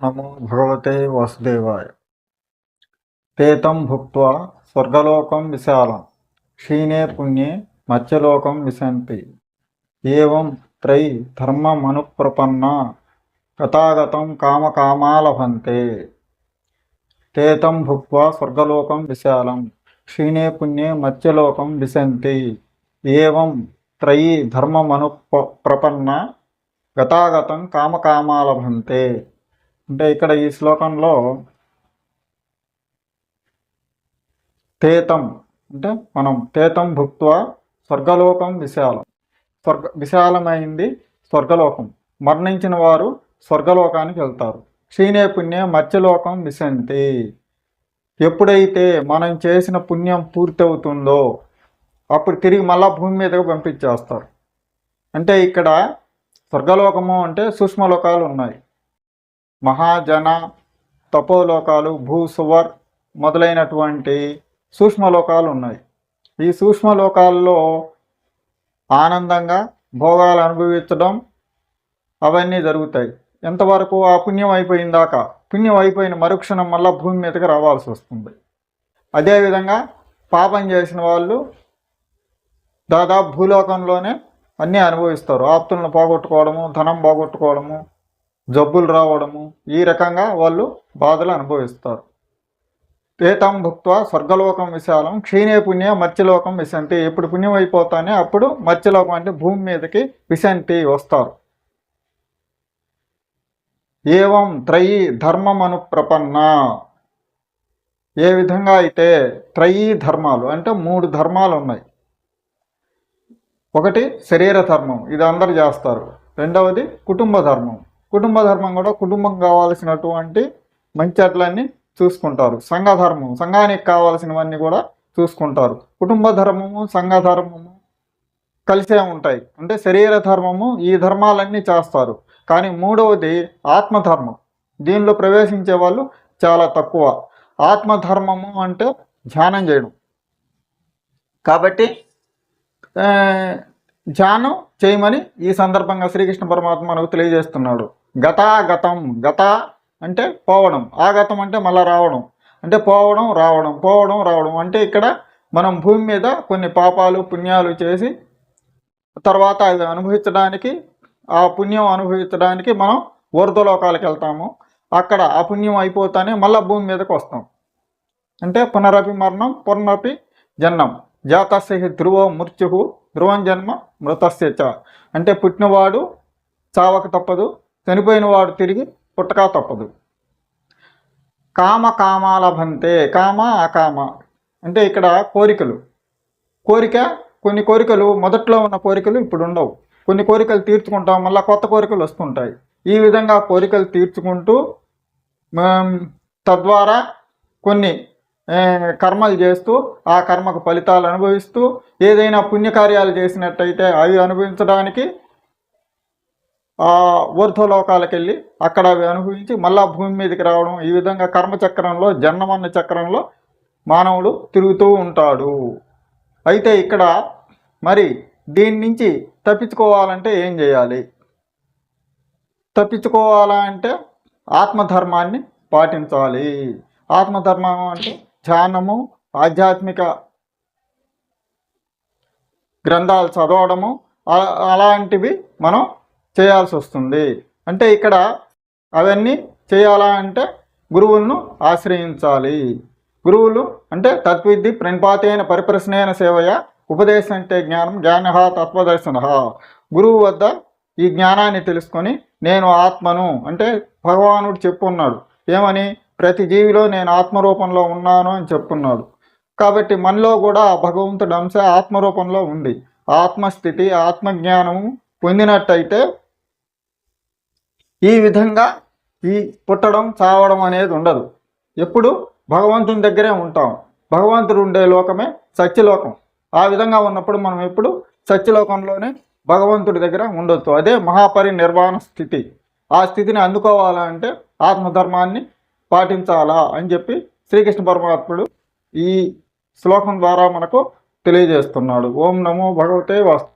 నమో భగవతే వాసుదేవాయ తేతం భుక్త్వా స్వర్గలోకం విశాలం క్షీణే పుణ్యే మత్స్యలోకం విశంతి ఏం త్రై ధర్మమనుప్రపన్న గతాగతం కామకామాలభంతే తేతం భుక్త్వా స్వర్గలోకం విశాలం క్షీణే పుణ్యే మత్స్యలోకం విశంతి ఏం త్రయీ ధర్మమను ప్రపన్న గతాగతం కామకామాలభంతే అంటే ఇక్కడ ఈ శ్లోకంలో తేతం అంటే మనం తేతం భుక్త్వా స్వర్గలోకం విశాలం. స్వర్గ విశాలమైంది స్వర్గలోకం. మరణించిన వారు స్వర్గలోకానికి వెళ్తారు. క్షీణే పుణ్య మత్స్యలోకం విశంతి. ఎప్పుడైతే మనం చేసిన పుణ్యం పూర్తవుతుందో అప్పుడు తిరిగి మళ్ళా భూమి మీదకు పంపించేస్తారు. అంటే ఇక్కడ స్వర్గలోకము అంటే సూక్ష్మలోకాలు ఉన్నాయి. మహాజన తపోలోకాలు భూసువర్ మొదలైనటువంటి సూక్ష్మలోకాలు ఉన్నాయి. ఈ సూక్ష్మలోకాల్లో ఆనందంగా భోగాలు అనుభవించడం అవన్నీ జరుగుతాయి. ఎంతవరకు ఆ పుణ్యం అయిపోయిందాక పుణ్యం అయిపోయిన మరుక్షణం మళ్ళీ భూమి మీదకి రావాల్సి వస్తుంది. అదేవిధంగా పాపం చేసిన వాళ్ళు దాదాపు భూలోకంలోనే అన్నీ అనుభవిస్తారు. ఆప్తులను పోగొట్టుకోవడము ధనం పోగొట్టుకోవడము జబ్బులు రావడము ఈ రకంగా వాళ్ళు బాధలు అనుభవిస్తారు. తేతం భుక్త స్వర్గలోకం విశాలం క్షీణే పుణ్య మత్స్యలోకం విశంతి. ఎప్పుడు పుణ్యం అయిపోతానే అప్పుడు మత్స్యలోకం అంటే భూమి మీదకి విశంతి వస్తారు. ఏవం త్రయీ ధర్మం అనుప్రపన్న ఏ విధంగా అయితే త్రయీ ధర్మాలు అంటే మూడు ధర్మాలు ఉన్నాయి. ఒకటి శరీర ధర్మం ఇది అందరు చేస్తారు. రెండవది కుటుంబ ధర్మం. కుటుంబ ధర్మం కూడా కుటుంబం కావాల్సినటువంటి మంచి అట్లన్నీ చూసుకుంటారు. సంఘ ధర్మం సంఘానికి కావాల్సినవన్నీ కూడా చూసుకుంటారు. కుటుంబ ధర్మము సంఘ ధర్మము కలిసే ఉంటాయి. అంటే శరీర ధర్మము ఈ ధర్మాలన్నీ చేస్తారు. కానీ మూడవది ఆత్మధర్మం. దీనిలో ప్రవేశించే వాళ్ళు చాలా తక్కువ. ఆత్మధర్మము అంటే ధ్యానం చేయడం. కాబట్టి ధ్యానం చేయమని ఈ సందర్భంగా శ్రీకృష్ణ పరమాత్మ మనకు తెలియజేస్తున్నాడు. గతాగతం గత అంటే పోవడం. ఆగతం అంటే మళ్ళీ రావడం. అంటే పోవడం రావడం పోవడం రావడం. అంటే ఇక్కడ మనం భూమి మీద కొన్ని పాపాలు పుణ్యాలు చేసి తర్వాత అవి అనుభవించడానికి ఆ పుణ్యం అనుభవించడానికి మనం ఊర్ధ్వలోకాలకు వెళ్తాము. అక్కడ ఆ పుణ్యం అయిపోతానే మళ్ళా భూమి మీదకి వస్తాం. అంటే పునరపి మరణం పునరపి జన్మం జాతస్య ధ్రువ మృత్యు ధ్రువం జన్మ మృతస్య చ. అంటే పుట్టినవాడు చావక తప్పదు చనిపోయినవాడు తిరిగి పుట్టక తప్పదు. కామ కామాలభంతే కామ అకామ. అంటే ఇక్కడ కోరికలు. కోరిక కొన్ని కోరికలు మొదట్లో ఉన్న కోరికలు ఇప్పుడు ఉండవు. కొన్ని కోరికలు తీర్చుకుంటాం మళ్ళీ కొత్త కోరికలు వస్తుంటాయి. ఈ విధంగా కోరికలు తీర్చుకుంటూ తద్వారా కొన్ని కర్మలు చేస్తూ ఆ కర్మకు ఫలితాలు అనుభవిస్తూ ఏదైనా పుణ్యకార్యాలు చేసినట్టయితే అవి అనుభవించడానికి ఆ ఊర్ధ్వలోకాలకు వెళ్ళి అక్కడ అవి అనుభవించి మళ్ళా భూమి మీదకి రావడం ఈ విధంగా కర్మచక్రంలో జన్మన్న చక్రంలో మానవుడు తిరుగుతూ ఉంటాడు. అయితే ఇక్కడ మరి దీని నుంచి తప్పించుకోవాలంటే ఏం చేయాలి? తప్పించుకోవాలా అంటే ఆత్మధర్మాన్ని పాటించాలి. ఆత్మధర్మం అంటే ధ్యానము ఆధ్యాత్మిక గ్రంథాలు చదవడము అలాంటివి మనం చేయాల్సి వస్తుంది. అంటే ఇక్కడ అవన్నీ చేయాలా అంటే గురువులను ఆశ్రయించాలి. గురువులు అంటే తత్విద్ది ప్రణిపాతైన పరిప్రశ్నైన సేవయ ఉపదేశం అంటే జ్ఞానం జ్ఞాన తత్వదర్శన గురువు వద్ద ఈ జ్ఞానాన్ని తెలుసుకొని నేను ఆత్మను అంటే భగవానుడు చెప్పున్నాడు. ఏమని? ప్రతి జీవిలో నేను ఆత్మరూపంలో ఉన్నాను అని చెప్తున్నాడు. కాబట్టి మనలో కూడా ఆ భగవంతుడి అంశ ఆత్మరూపంలో ఉంది. ఆత్మస్థితి ఆత్మజ్ఞానము పొందినట్టయితే ఈ విధంగా ఈ పుట్టడం చావడం అనేది ఉండదు. ఎప్పుడు? భగవంతుని దగ్గరే ఉంటాం. భగవంతుడు ఉండే లోకమే సత్యలోకం. ఆ విధంగా ఉన్నప్పుడు మనం ఎప్పుడు? సత్యలోకంలోనే భగవంతుడి దగ్గర ఉండొచ్చు అదే మహాపరినిర్వాణ స్థితి. ఆ స్థితిని అందుకోవాలంటే ఆత్మధర్మాన్ని పాటించాలా అని చెప్పి శ్రీకృష్ణ పరమాత్ముడు ఈ శ్లోకం ద్వారా మనకు తెలియజేస్తున్నాడు. ఓం నమో భగవతే వాస్తు